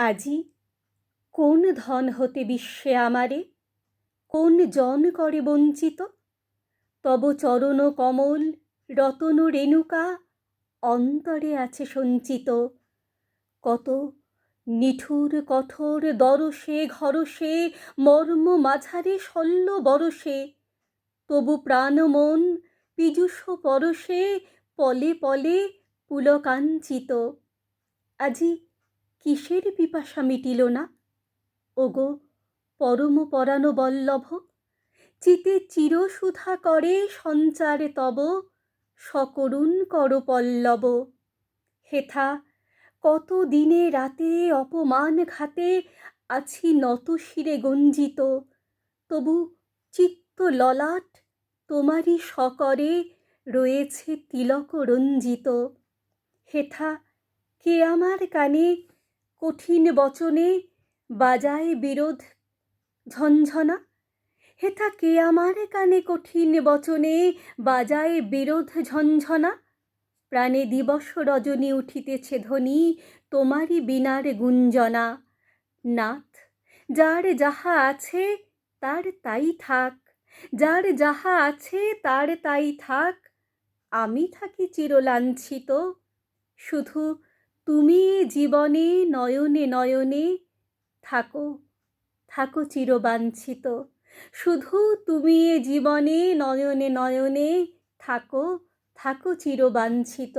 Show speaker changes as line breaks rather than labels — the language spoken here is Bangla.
আজি কোন ধন হতে বিশ্বে আমারে? কোন জন করে বঞ্চিত? তব চরণ কমল, রতন রেণুকা অন্তরে আছে সঞ্চিত। কত নিঠুর কঠোর দরসে ঘরসে, মর্ম মাঝারে শল্য বরসে, তবু প্রাণ মন পীযূষ পরশে, পলে পলে পুলকাঞ্চিত। আজি কিসের পিপাসা মিটিল না? ওগো, পরম পরাণ বল্লভ, চিতে চিরসুধা করে সঞ্চারে তব, সকরুণ কর পল্লব। হেথা, কত দিনে রাতে অপমান ঘাতে আছি নত শিরে গঞ্জিত। তবু চিত্ত ললাট তোমারই সকরে রয়েছে তিলক রঞ্জিত। হেথা, কে আমার কানে কঠিন বচনে বাজায় বিরোধ ঝঞ্ঝনা হেথা কে আমার কানে কঠিন বচনে বাজায় বিরোধ ঝঞ্ঝনা প্রাণে দিবস রজনী উঠিতেছে ধ্বনি, তোমারই বিনার গুঞ্জনা। নাথ, যার যাহা আছে তার তাই থাক, যার যাহা আছে তার তাই থাক। আমি থাকি চিরলাঞ্ছিত, শুধু তুমি জীবনে নয়নে নয়নে থাকো থাকো চিরবাঞ্ছিত। শুধু তুমি এ জীবনে নয়নে নয়নে থাকো থাকো চিরবাঞ্ছিত।